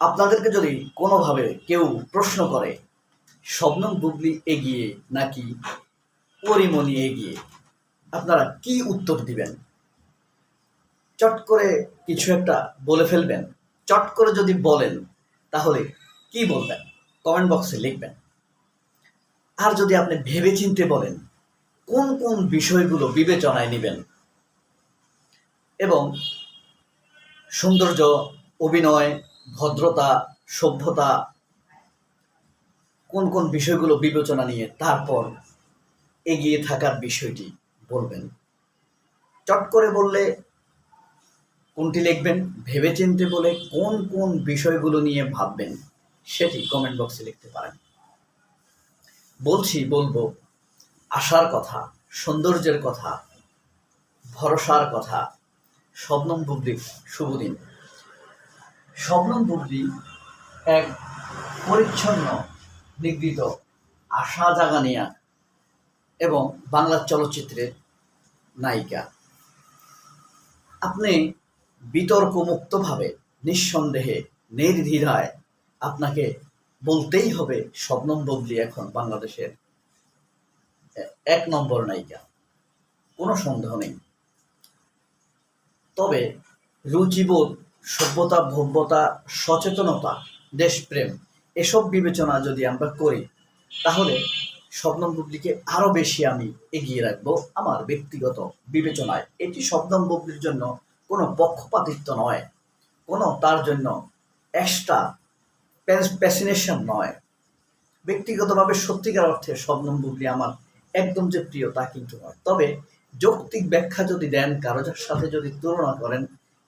আপনাদেরকে যদি কোনোভাবে কেউ প্রশ্ন করে শবনম বুবলি এগিয়ে নাকি পরিমণি এগিয়ে, আপনারা কি উত্তর দিবেন? চট করে কিছু একটা বলে ফেলবেন, চট করে যদি বলেন, তাহলে কি বলবেন? কমেন্ট বক্সে লিখবেন। আর যদি আপনি ভেবে চিনতে বলেন, কোন কোন বিষয়গুলো বিবেচনায় নেবেন? এবং সৌন্দর্য, অভিনয় ভদ্রতা, সভ্যতা, কোন কোন বিষয়গুলো বিবেচনা নিয়ে তারপর এগিয়ে থাকার বিষয়টি বলবেন। চট করে বললে কোনটি লিখবেন, ভেবেচিন্তে বলে কোন কোন বিষয়গুলো নিয়ে ভাববেন সেটি কমেন্ট বক্সে লিখতে পারেন। বলছি, বলব, আশার কথা, সৌন্দর্যের কথা, ভরসার কথা, শবনম বুবলি শুভদিন। শবনম বুবলি এক পরিচ্ছন্ন নিগৃহীত আশা জাগানিয়া এবং বাংলা চলচ্চিত্রের নায়িকা। আপনি বিতর্ক মুক্তভাবে নিঃসন্দেহে, নির্দ্বিধায় আপনাকে বলতেই হবে শবনম বুবলি এখন বাংলাদেশের এক নম্বর নায়িকা। কোনো সন্দেহ নেই। তবে রুচিবোধ সভ্যতা, ভব্যতা, সচেতনতা, দেশপ্রেম, এসব বিবেচনা যদি আমরা করি, তাহলে শবনম বুবলিকে আরও বেশি আমি এগিয়ে রাখব আমার ব্যক্তিগত বিবেচনায়। এটি শবনম বুবলির জন্য কোনো পক্ষপাতিত্ব নয়, কোনো তার জন্য এক্সট্রা প্যাসিনেশন নয়। ব্যক্তিগতভাবে সত্যিকার অর্থে শবনম বুবলি আমার একদম যে প্রিয় তা কিন্তু নয়। তবে যৌক্তিক ব্যাখ্যা যদি দেন, কারোর সাথে যদি তুলনা করেন,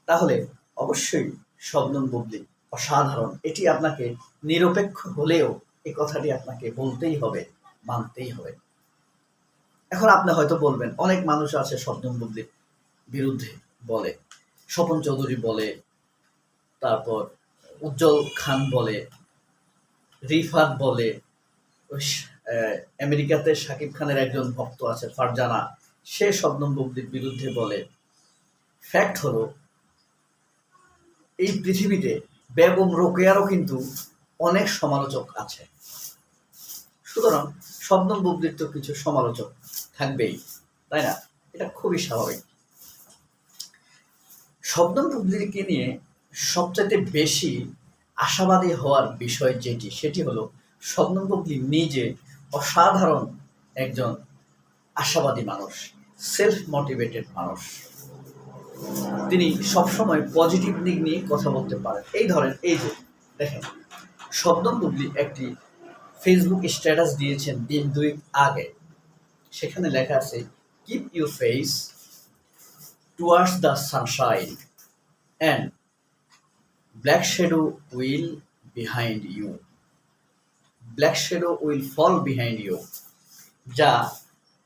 তাহলে অবশ্যই শবনম বুবলি অসাধারণ। এটি আপনাকে নিরপেক্ষ হলেও এই কথাটি আপনাকে বলতেই হবে, মানতেই হবে। এখন আপনি হয়তো বলবেন, অনেক মানুষ আছে শবনম বুবলির বিরুদ্ধে বলে। স্বপন চৌধুরী বলে, তারপর উজ্জ্বল খান বলে, রিফাত বলে আমেরিকাতে শাকিব খানের একজন ভক্ত আছে ফারজানা। সে শবনম বুবলির বিরুদ্ধে বলে। ফ্যাক্ট হলো এই পৃথিবীতে বেগম রোকেয়ারও কিন্তু অনেক সমালোচক আছে। সুতরাং শবনম বুবলির তো কিছু সমালোচক থাকবেই, তাই না? এটা খুবই স্বাভাবিক। শবনম বুবলিকে নিয়ে সবচাইতে বেশি আশাবাদী হওয়ার বিষয় যেটি, সেটি হলো শবনম বুবলি নিজে অসাধারণ একজন আশাবাদী মানুষ সেলফ মোটিভেটেড মানুষ। তিনি সবসময় পজিটিভ দিক নিয়ে কথা বলতে পারেন। এই ধরেন, এই যে, দেখেন, শবনম বুবলি একটি ফেসবুক স্ট্যাটাস দিয়েছেন দিন দুই আগে। সেখানে লেখা আছে keep you face towards the sunshine and black shadow will behind you black shadow will fall behind you যা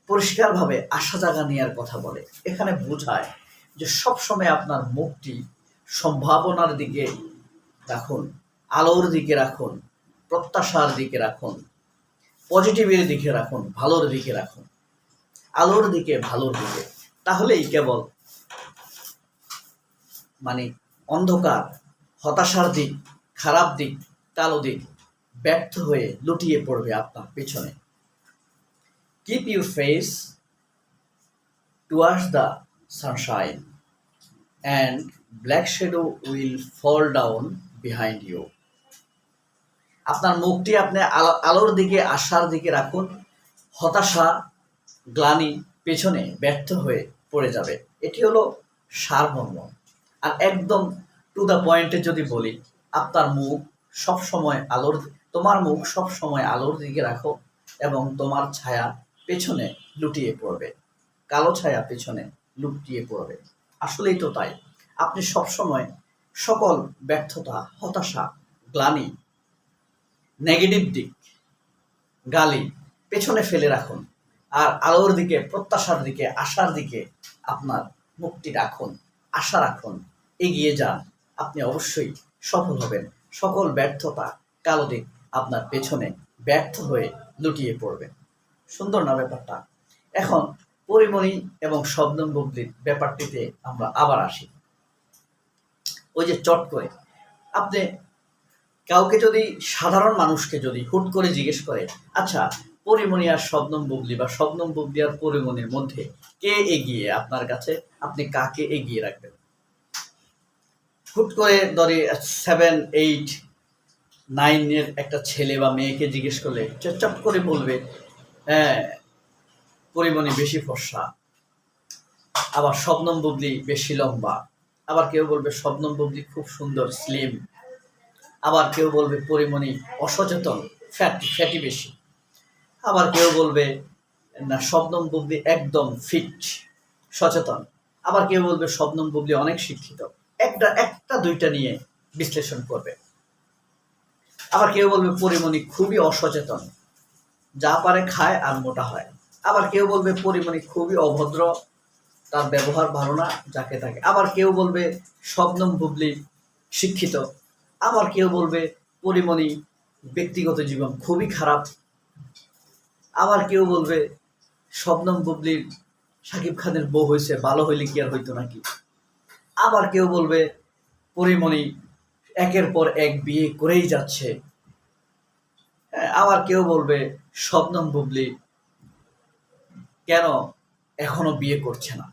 পরিষ্কারভাবে আশা জাগা নেওয়ার কথা বলে। এখানে বোঝায় যে সবসময় আপনার মুখটি সম্ভাবনার দিকে রাখুন, আলোর দিকে রাখুন, প্রত্যাশার দিকে রাখুন পজিটিভের দিকে রাখুন, ভালোর দিকে রাখুন, আলোর দিকে, ভালোর দিকে। তাহলেই কেবল মানে অন্ধকার, হতাশার দিক, খারাপ দিক, কালো দিক ব্যর্থ হয়ে লুটিয়ে পড়বে আপনার পেছনে। Keep your face towards the sunshine and black shadow will fall down behind you আপনার মুখটি আপনি আলো- আলোর দিকে, আশার দিকে রাখুন। হতাশা, গ্লানি পেছনে ব্যর্থ হয়ে পড়ে যাবে। এটি হলো সারমর্ম আর একদম টু দ্য পয়েন্টে যদি বলি, আপনার মুখ সব সময় আলোর তোমার মুখ সব সময় আলোর দিকে রাখো এবং তোমার ছায়া পেছনে লুটিয়ে পড়বে। কালো ছায়া পেছনে লুটিয়ে পড়বে। আসলেই তো তাই। আপনি সব সময় সকল ব্যর্থতা, হতাশা, গ্লানি নেগেটিভ দিক গালি পেছনে ফেলে রাখুন আর আলোর দিকে, প্রত্যাশার দিকে, আশার দিকে আপনার মুক্তি রাখুন, আশা রাখুন, এগিয়ে যান। আপনি অবশ্যই সফল হবেন। সকল ব্যর্থতা কালো দিক আপনার পেছনে ব্যর্থ হয়ে লুটিয়ে পড়বে। সুন্দর না ব্যাপারটা? এখন পরিমণি এবং শবনম বুবলির ব্যাপারটিতে আমরা আবার আসি। ওই যে চট করে, আপনি কাউকে যদি সাধারণ মানুষকে যদি হুট করে জিজ্ঞেস করে আচ্ছা পরিমণি আর শবনম বুবলি বা শবনম বুবলি আর পরিমণির মধ্যে কে এগিয়ে আপনার কাছে, আপনি কাকে এগিয়ে রাখবেন? হুট করে ধরে সেভেন এইট নাইনের একটা ছেলে বা মেয়েকে জিজ্ঞেস করলে চট করে বলবে হ্যাঁ পরিমণি বেশি ফর্সা, আবার শবনম বুবলি বেশি লম্বা, আবার কেউ বলবে শবনম বুবলি খুব সুন্দর স্লিম আবার কেউ বলবে পরিমণি অসচেতন ফ্যাট ফ্যাটি বেশি, আবার কেউ বলবে, না, শবনম বুবলি একদম ফিট সচেতন, আবার কেউ বলবে শবনম বুবলি অনেক শিক্ষিত, একটা একটা, দুইটা নিয়ে বিশ্লেষণ করবে, আবার কেউ বলবে পরিমণি খুবই অসচেতন, যা পারে খায় আর মোটা হয়। আবার কেউ বলবে পরিমণি খুবই অভদ্র তার ব্যবহার ভালো না যাকে তাকে। আবার কেউ বলবে শবনম বুবলি শিক্ষিত। আবার কেউ বলবে পরিমণি ব্যক্তিগত জীবন খুবই খারাপ। আবার কেউ বলবে শবনম বুবলির সাকিব খানের বউ হয়েছে ভালো হইলে কি আর হইতো নাকি? আবার কেউ বলবে পরিমণি একের পর এক বিয়ে করেই যাচ্ছে। হ্যাঁ, আবার কেউ বলবে শবনম বুবলি কেন এখনও বিয়ে করছে না?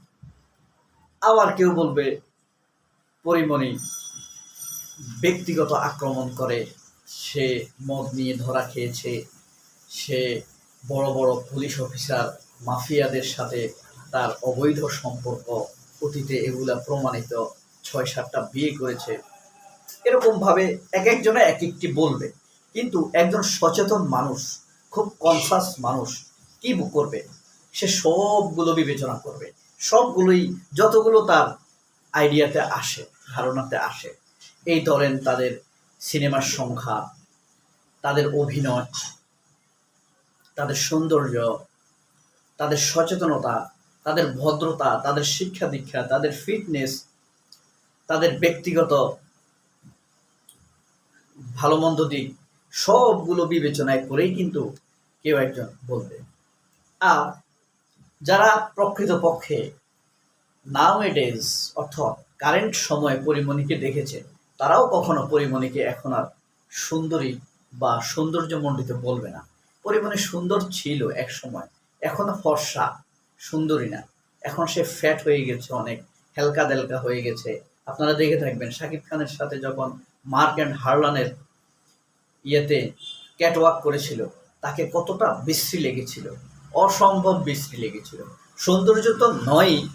আবার কেউ বলবে, পরিমণি, ব্যক্তিগত আক্রমণ করে সে মদ নিয়ে ধরা খেয়েছে, সে বড় বড় পুলিশ অফিসার, মাফিয়াদের সাথে তার অবৈধ সম্পর্ক, অতীতে এগুলা প্রমাণিত, ছয় সাতটা বিয়ে করেছে। এরকম ভাবে এক একজনে এক একটি বলবে। কিন্তু একজন সচেতন মানুষ, খুব কনসাস মানুষ, কি করবে? সে সবগুলো বিবেচনা করবে। সবগুলোই যতগুলো তার আইডিয়াতে আসে, ধারণাতে আসে, এই ধরেন তাদের সিনেমার সংখ্যা, তাদের অভিনয়, তাদের সৌন্দর্য, তাদের সচেতনতা, তাদের ভদ্রতা, তাদের শিক্ষা দীক্ষা, তাদের ফিটনেস, তাদের ব্যক্তিগত ভালো মন্দ দিক, সবগুলো বিবেচনায় করেই কিন্তু কেউ একজন বলবে। আর যারা প্রকৃতপক্ষে নাও এডেজ অর্থাৎ কারেন্ট সময়ে পরিমণিকে দেখেছে, তারাও কখনো পরিমণিকে এখন আর সুন্দরী বা সৌন্দর্যমণ্ডিত বলবে না। পরিমণি সুন্দর ছিল এক সময়, এখন ফর্সা, সুন্দরী না। এখন সে ফ্যাট হয়ে গেছে অনেক হেলকা দেলকা হয়ে গেছে। আপনারা দেখে থাকবেন শাকিব খানের সাথে যখন মার্ক অ্যান্ড হার্লানের ইয়েতে ক্যাটওয়াক করেছিল, তাকে কতটা বিশ্রী লেগেছিল। অসম্ভব বিশ্রী লেগেছিল। সৌন্দর্য তো নয়ই,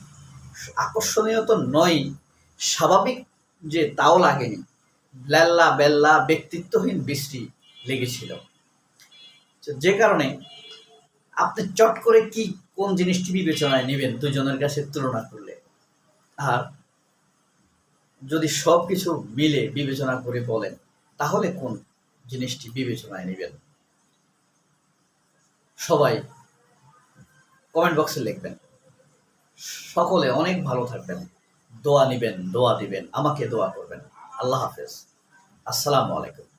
আকর্ষণীয় তো নয়ই, স্বাভাবিক যে তাও লাগেনি। বেল্লা বেল্লা ব্যক্তিত্বহীন বৃষ্টি লেগেছিল। যে কারণে আপনি চট করে কি কোন জিনিসটি বিবেচনায় নেবেন দুজনের কাছে তুলনা করলে? আর যদি সব কিছু মিলে বিবেচনা করে বলেন, তাহলে কোন জিনিসটি বিবেচনায় নেবেন? সবাই কমেন্ট বক্সে লিখবেন। সকলে অনেক ভালো থাকবেন। দোয়া নিবেন, দোয়া দিবেন, আমাকে দোয়া করবেন। আল্লাহ হাফেজ। আসসালামু আলাইকুম।